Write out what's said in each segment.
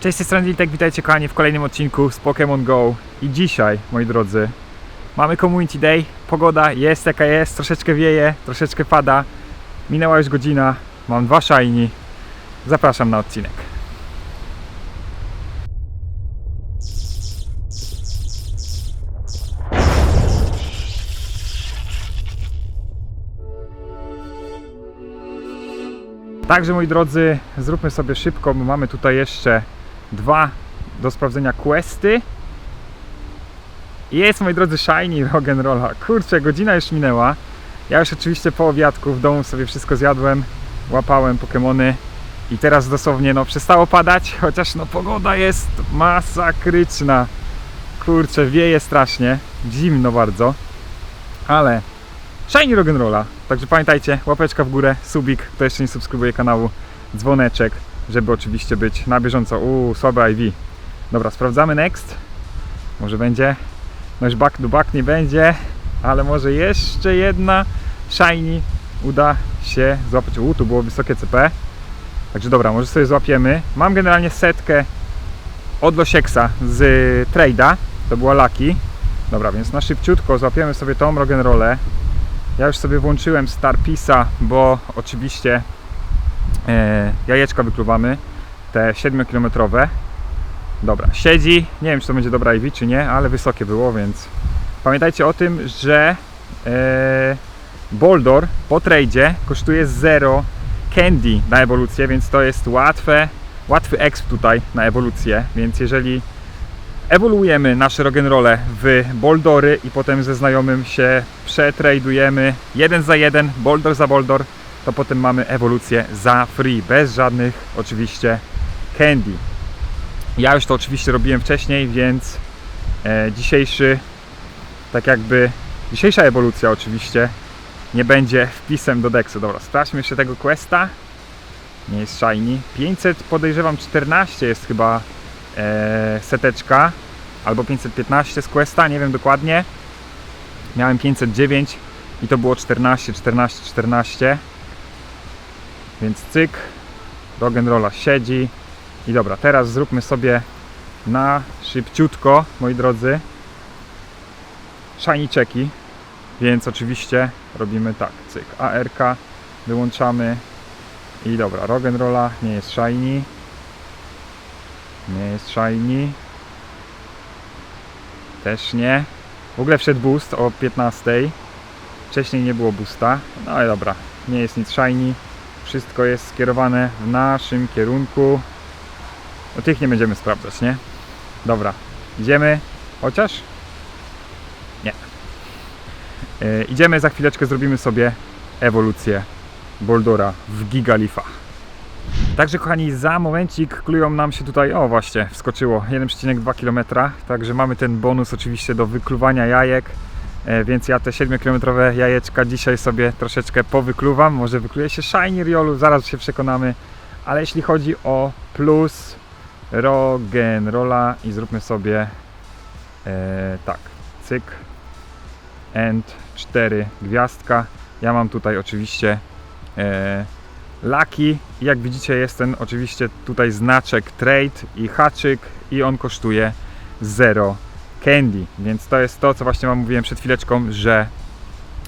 Cześć, z tej strony witajcie kochani w kolejnym odcinku z Pokémon Go. I dzisiaj, moi drodzy, mamy Community Day, pogoda jest jaka jest, troszeczkę wieje, troszeczkę pada, minęła już godzina, mam dwa shiny, zapraszam na odcinek. Także moi drodzy, zróbmy sobie szybko, bo mamy tutaj jeszcze dwa do sprawdzenia questy. Jest moi drodzy Shiny Rock'n'Rolla. Kurczę, godzina już minęła. Ja już oczywiście po obiadku w domu sobie wszystko zjadłem, łapałem Pokemony i teraz dosłownie no przestało padać, chociaż no pogoda jest masakryczna. Kurczę, wieje strasznie, zimno bardzo, ale Shiny Rock'n'Rolla. Także pamiętajcie, łapeczka w górę, subik, kto jeszcze nie subskrybuje kanału, dzwoneczek, żeby oczywiście być na bieżąco. Uuu, słabe IV. Dobra, sprawdzamy next. Może będzie. No już back to back nie będzie, ale może jeszcze jedna shiny uda się złapać. Uuu, tu było wysokie CP. Także dobra, może sobie złapiemy. Mam generalnie setkę od Losieksa z trade'a. To była Lucky. Dobra, więc na szybciutko złapiemy sobie tą rock'n'rollę. Ja już sobie włączyłem Starpisa, bo oczywiście jajeczka wykluwamy, te 7-kilometrowe. Dobra, siedzi. Nie wiem, czy to będzie dobra IV, czy nie, ale wysokie było, więc pamiętajcie o tym, że e, Boldor po tradzie kosztuje 0 candy na ewolucję, więc to jest łatwe, łatwy exp tutaj na ewolucję, więc jeżeli ewoluujemy nasze rock'n'rolle w boldory i potem ze znajomym się przetradujemy jeden za jeden, boldor za boldor, to potem mamy ewolucję za free, bez żadnych oczywiście candy. Ja już to oczywiście robiłem wcześniej, więc e, dzisiejszy, tak jakby, dzisiejsza ewolucja oczywiście nie będzie wpisem do Dexu. Dobra, sprawdźmy jeszcze tego questa. Nie jest shiny. 500, podejrzewam 14 jest chyba e, seteczka albo 515 z Questa, nie wiem dokładnie. Miałem 509 i to było 14, 14, 14. Więc cyk, rock'n'rolla siedzi. I dobra, teraz zróbmy sobie na szybciutko, moi drodzy, shiny checki. Więc oczywiście robimy tak, cyk, ARK wyłączamy i dobra, rock'n'rolla nie jest shiny. Nie jest shiny. Też nie. W ogóle wszedł boost o 15. Wcześniej nie było boosta. No i dobra, nie jest nic shiny. Wszystko jest skierowane w naszym kierunku. O tych nie będziemy sprawdzać, nie? Dobra, idziemy. Chociaż? Nie. Yy, idziemy, za chwileczkę zrobimy sobie ewolucję Boldora w Gigalifach. Także kochani, za momencik klują nam się tutaj, o właśnie, wskoczyło 1,2 km, także mamy ten bonus oczywiście do wykluwania jajek, e, więc ja te 7-kilometrowe jajeczka dzisiaj sobie troszeczkę powykluwam, może wykluje się Shiny Riolu, zaraz się przekonamy, ale jeśli chodzi o plus Rogen Rolla i zróbmy sobie e, tak, cyk, end 4 gwiazdka, ja mam tutaj oczywiście e, Lucky. Jak widzicie jest ten oczywiście tutaj znaczek trade i haczyk i on kosztuje 0 candy. Więc to jest to, co właśnie Wam mówiłem przed chwileczką, że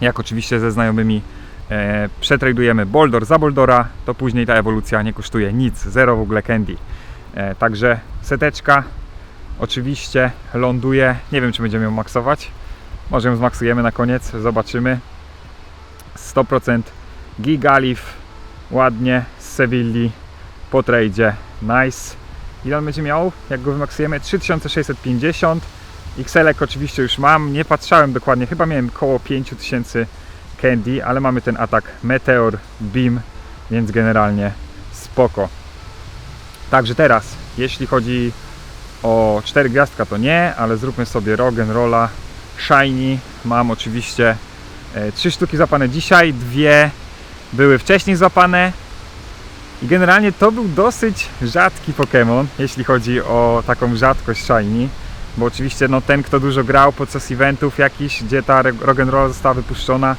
jak oczywiście ze znajomymi e, przetradujemy Boldor za Boldora, to później ta ewolucja nie kosztuje nic, 0 w ogóle candy. E, także seteczka oczywiście ląduje, nie wiem czy będziemy ją maksować, może ją zmaksujemy na koniec, zobaczymy. 100% Gigalif ładnie z Sewilli po tradzie. Nice. Ile on będzie miał, jak go wymaksujemy? 3650. XL-ek oczywiście już mam, nie patrzałem dokładnie, chyba miałem około 5000 candy, ale mamy ten atak Meteor Beam, więc generalnie spoko. Także teraz, jeśli chodzi o 4 gwiazdka to nie, ale zróbmy sobie Rock'n'Rolla Shiny. Mam oczywiście 3 sztuki zapane dzisiaj, dwie były wcześniej złapane i generalnie to był dosyć rzadki Pokémon, jeśli chodzi o taką rzadkość shiny, bo oczywiście no, ten, kto dużo grał podczas eventów jakichś, gdzie ta Rock'n'Roll została wypuszczona,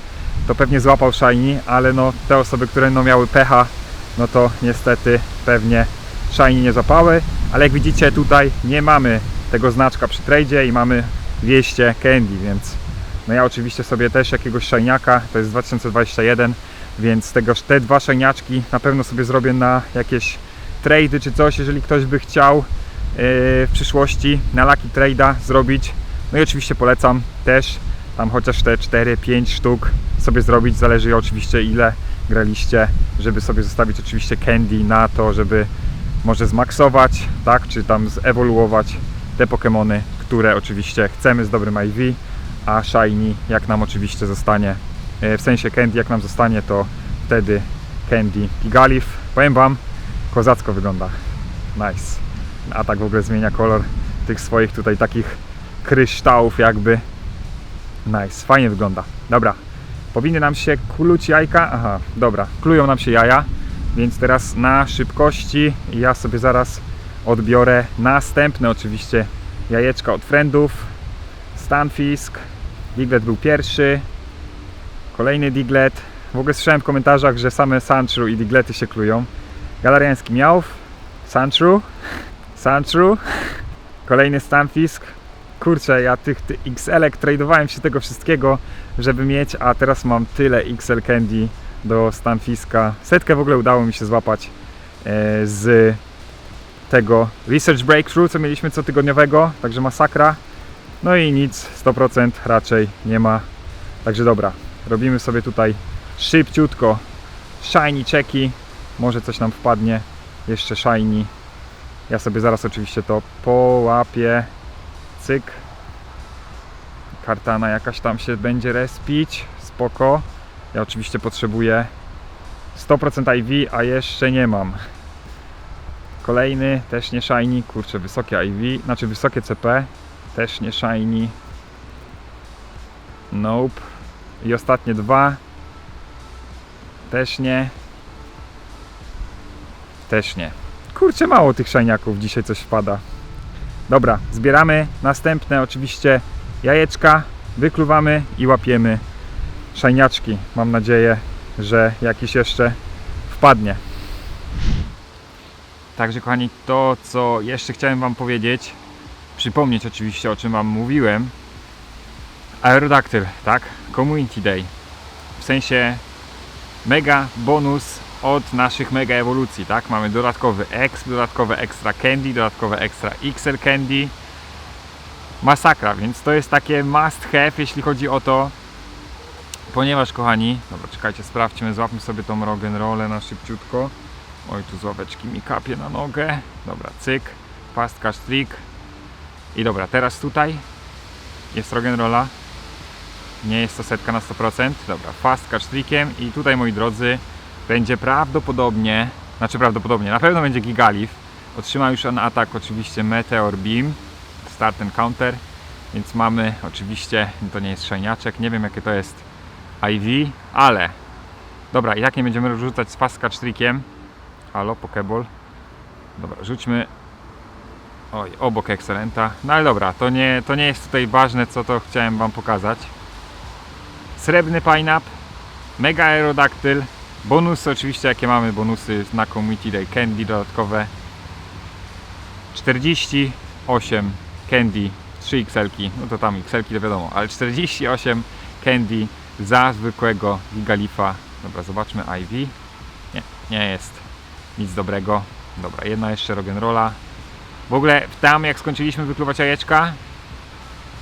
to pewnie złapał shiny, ale no, te osoby, które no, miały pecha, no to niestety pewnie shiny nie zapały, ale jak widzicie tutaj nie mamy tego znaczka przy tradzie i mamy 200 candy, więc no ja oczywiście sobie też jakiegoś shiniaka, to jest 2021, więc tego, te dwa shiniaczki na pewno sobie zrobię na jakieś trady czy coś, jeżeli ktoś by chciał w przyszłości na Lucky Trade'a zrobić. No i oczywiście polecam też tam chociaż te 4-5 sztuk sobie zrobić, zależy oczywiście ile graliście, żeby sobie zostawić oczywiście candy na to, żeby może zmaksować, tak, czy tam zewoluować te Pokémony, które oczywiście chcemy z dobrym IV, a Shiny jak nam oczywiście zostanie, e, w sensie Candy jak nam zostanie, to wtedy Candy Gigalif. Powiem Wam, kozacko wygląda. Nice. A tak w ogóle zmienia kolor tych swoich tutaj takich kryształów jakby. Nice, fajnie wygląda. Dobra, powinny nam się kluć jajka. Aha, dobra, klują nam się jaja, więc teraz na szybkości ja sobie zaraz odbiorę następne oczywiście jajeczka od friendów. Stanfisk, Diglet był pierwszy, kolejny Diglet. W ogóle słyszałem w komentarzach, że same Sandshrew i Diglety się klują. Galariański Miałw, Sandshrew, Sandshrew, kolejny Stanfisk. Kurczę, ja tych, tych XL-ek tradowałem się tego wszystkiego, żeby mieć, a teraz mam tyle XL Candy do Stanfiska. Setkę w ogóle udało mi się złapać e, z tego Research Breakthrough, co mieliśmy cotygodniowego, także masakra. No i nic, 100% raczej nie ma. Także dobra, robimy sobie tutaj szybciutko shiny checki. Może coś nam wpadnie, jeszcze shiny. Ja sobie zaraz oczywiście to połapię. Cyk. Kartana jakaś tam się będzie respić. Spoko. Ja oczywiście potrzebuję 100% IV, a jeszcze nie mam. Kolejny, też nie shiny, kurczę, wysokie IV, znaczy wysokie CP, też nie shiny. Nope. I ostatnie dwa. Też nie. Też nie. Kurczę, mało tych shiniaków dzisiaj coś wpada. Dobra, zbieramy następne oczywiście jajeczka, wykluwamy i łapiemy szajniaczki. Mam nadzieję, że jakiś jeszcze wpadnie. Także kochani, to co jeszcze chciałem Wam powiedzieć, przypomnieć oczywiście o czym Wam mówiłem. Aerodactyl, tak? Community Day. W sensie mega bonus od naszych mega ewolucji, tak? Mamy dodatkowy X, dodatkowe extra candy, dodatkowe extra XL candy. Masakra, więc to jest takie must have, jeśli chodzi o to, ponieważ kochani, dobra, czekajcie, sprawdźmy, złapmy sobie tą rock'n'rollę na szybciutko. Oj, tu z ławeczki mi kapie na nogę. Dobra, cyk, fast cash trick. I dobra, teraz tutaj jest rock'n'rolla. Nie jest to setka na 100%. Dobra, fast cash trickiem i tutaj moi drodzy będzie prawdopodobnie, znaczy prawdopodobnie, na pewno będzie Gigalif. Otrzymał już on atak oczywiście Meteor Beam, start and counter, więc mamy oczywiście, to nie jest szajniaczek, nie wiem jakie to jest IV, ale dobra, i tak nie będziemy rzucać z fast catch trickiem. Halo, Pokeball. Dobra, rzućmy Oj, obok Excelenta. No ale dobra, to nie, to nie jest tutaj ważne, co to chciałem Wam pokazać. Srebrny Pineap, Mega Aerodactyl, bonusy oczywiście, jakie mamy, bonusy na Community Day Candy dodatkowe. 48 Candy, 3 XL-ki, no to tam XL-ki to wiadomo, ale 48 Candy za zwykłego Gigalifa. Dobra, zobaczmy IV. Nie, nie jest nic dobrego. Dobra, jedna jeszcze Rock'n'Rolla. W ogóle tam jak skończyliśmy wykluwać jajeczka,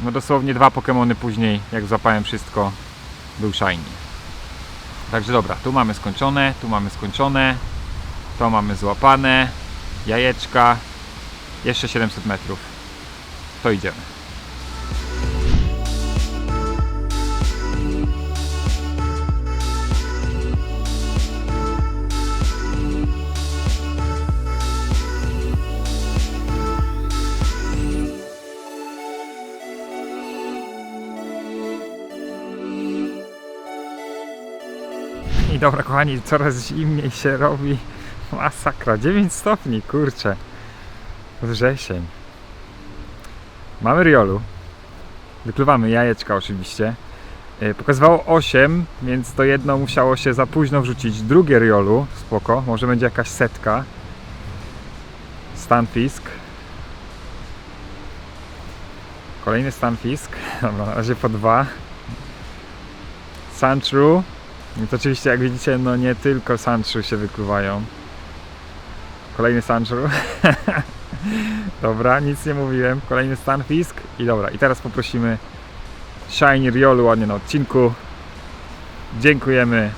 no dosłownie dwa Pokémony później, jak złapałem wszystko, był shiny. Także dobra, tu mamy skończone, tu mamy skończone, to mamy złapane, jajeczka, jeszcze 700 metrów. To idziemy. I dobra kochani, coraz zimniej się robi. Masakra, 9 stopni, kurczę. Wrzesień. Mamy riolu. Wykluwamy jajeczka oczywiście. Yy, Pokazywało 8, więc to jedno musiało się za późno wrzucić. Drugie riolu, spoko, może będzie jakaś setka. Stanfisk. Kolejny Stanfisk. Dobra, na razie po dwa. Santru. To oczywiście jak widzicie, no nie tylko Santru się wykluwają. Kolejny Santru. dobra, nic nie mówiłem. Kolejny Stanfisk. I dobra, i teraz poprosimy Shiny Riolu ładnie na odcinku. Dziękujemy.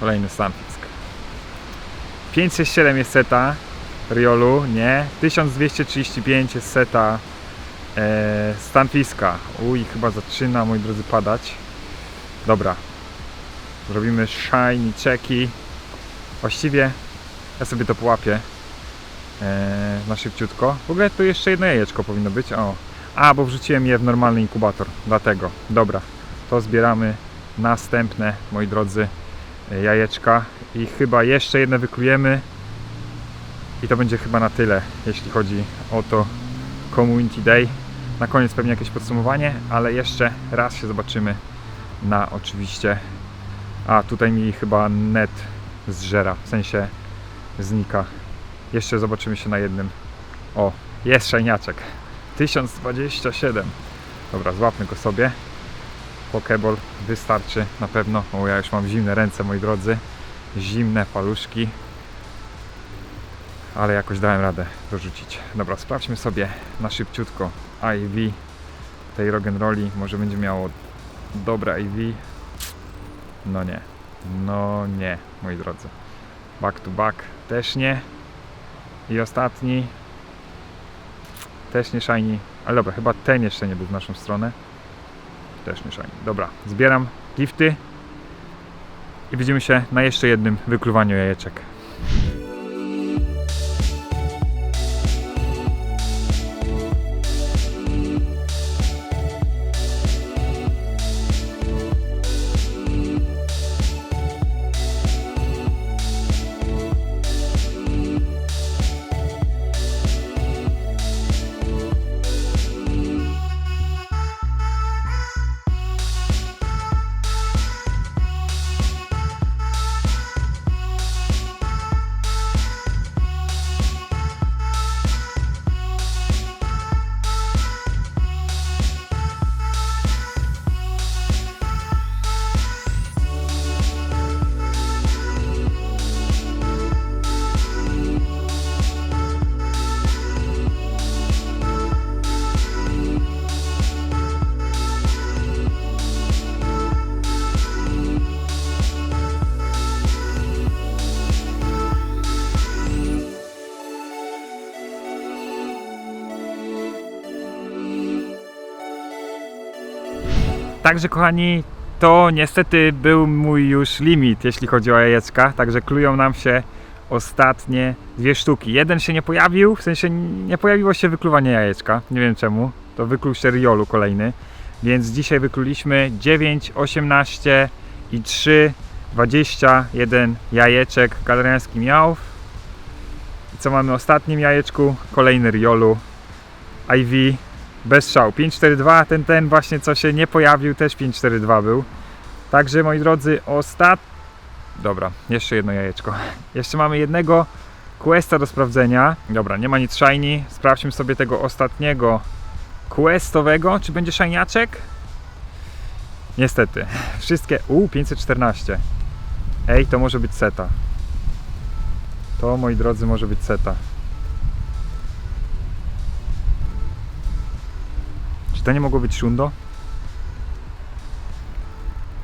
Kolejny Stanfisk. 567 jest seta Riolu, nie. 1235 jest seta e, Stanfiska. Uj, chyba zaczyna, moi drodzy, padać. Dobra. Zrobimy shiny checki. Właściwie ja sobie to połapię e, na szybciutko. W ogóle tu jeszcze jedno jajeczko powinno być. O. A, bo wrzuciłem je w normalny inkubator. Dlatego. Dobra. To zbieramy następne, moi drodzy, e, jajeczka. I chyba jeszcze jedne wyklujemy. I to będzie chyba na tyle, jeśli chodzi o to Community Day. Na koniec pewnie jakieś podsumowanie, ale jeszcze raz się zobaczymy na oczywiście. A tutaj mi chyba net zżera, w sensie znika. Jeszcze zobaczymy się na jednym. O, jest szajniaczek. 1027. Dobra, złapmy go sobie. Pokeball wystarczy na pewno. O, ja już mam zimne ręce, moi drodzy. Zimne paluszki. Ale jakoś dałem radę dorzucić. Dobra, sprawdźmy sobie na szybciutko IV tej rock'n'rolli. Może będzie miało dobre IV. No nie. No nie, moi drodzy. Back to back też nie. I ostatni też nie shiny. Ale dobra, chyba ten jeszcze nie był w naszą stronę. Też nie shiny. Dobra, zbieram gifty i widzimy się na jeszcze jednym wykluwaniu jajeczek. Także kochani, to niestety był mój już limit, jeśli chodzi o jajeczka. Także klują nam się ostatnie dwie sztuki. Jeden się nie pojawił, w sensie nie pojawiło się wykluwanie jajeczka. Nie wiem czemu. To wykluł się Riolu kolejny. Więc dzisiaj wykluliśmy 9, 18 i 3, 21 jajeczek galeriański miał. I co mamy w ostatnim jajeczku? Kolejny Riolu. IV bez szału. 542, ten, ten właśnie co się nie pojawił, też 542 był. Także moi drodzy, ostat... Dobra, jeszcze jedno jajeczko. Jeszcze mamy jednego questa do sprawdzenia. Dobra, nie ma nic shiny. Sprawdźmy sobie tego ostatniego questowego. Czy będzie shiniaczek? Niestety. Wszystkie... U, 514. Ej, to może być seta. To, moi drodzy, może być seta. Czy to nie mogło być shundo?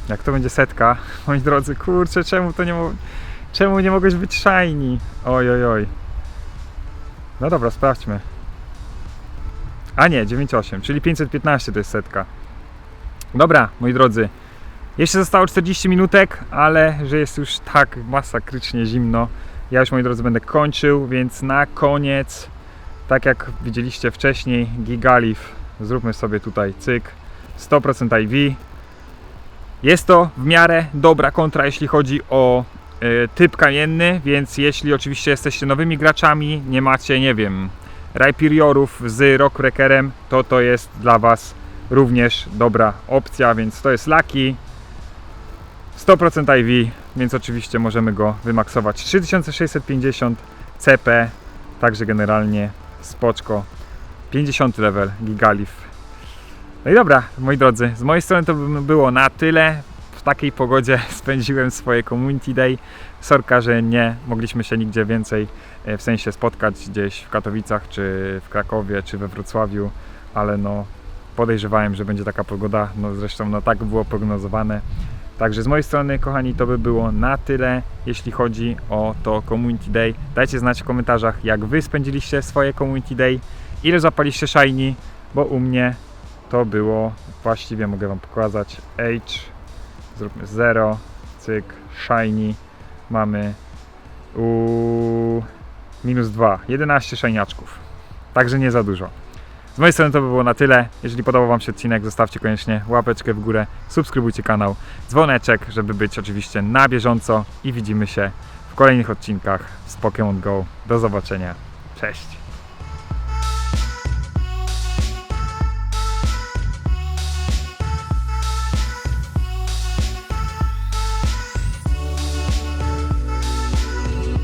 Jak to będzie setka, moi drodzy, kurczę, czemu to nie mo... Czemu nie mogłeś być shiny? Oj, oj, oj. No dobra, sprawdźmy. A nie, 9,8, czyli 515 to jest setka. Dobra, moi drodzy. Jeszcze zostało 40 minutek, ale że jest już tak masakrycznie zimno. Ja już, moi drodzy, będę kończył, więc na koniec, tak jak widzieliście wcześniej, Gigalif zróbmy sobie tutaj cyk. 100% IV jest to w miarę dobra kontra jeśli chodzi o y, typ kamienny więc jeśli oczywiście jesteście nowymi graczami nie macie nie wiem Rhyperiorów z Rockwreckerem to to jest dla Was również dobra opcja więc to jest Lucky. 100% IV więc oczywiście możemy go wymaksować. 3650 CP Także generalnie spoczko. 50 level Gigalif. No i dobra, moi drodzy, z mojej strony to by było na tyle. W takiej pogodzie spędziłem swoje Community Day. Sorka, że nie mogliśmy się nigdzie więcej e, w sensie spotkać gdzieś w Katowicach, czy w Krakowie, czy we Wrocławiu, ale no podejrzewałem, że będzie taka pogoda, no zresztą no tak było prognozowane. Także z mojej strony, kochani, to by było na tyle, jeśli chodzi o to Community Day. Dajcie znać w komentarzach, jak Wy spędziliście swoje Community Day, ile zapaliście shiny, bo u mnie to było, właściwie mogę Wam pokazać, H, zróbmy 0, cyk, shiny, mamy u minus 2, 11 shiniaczków, także nie za dużo. Z mojej strony to by było na tyle. Jeżeli podobał Wam się odcinek, zostawcie koniecznie łapeczkę w górę, subskrybujcie kanał, dzwoneczek, żeby być oczywiście na bieżąco i widzimy się w kolejnych odcinkach z Pokémon Go. Do zobaczenia. Cześć!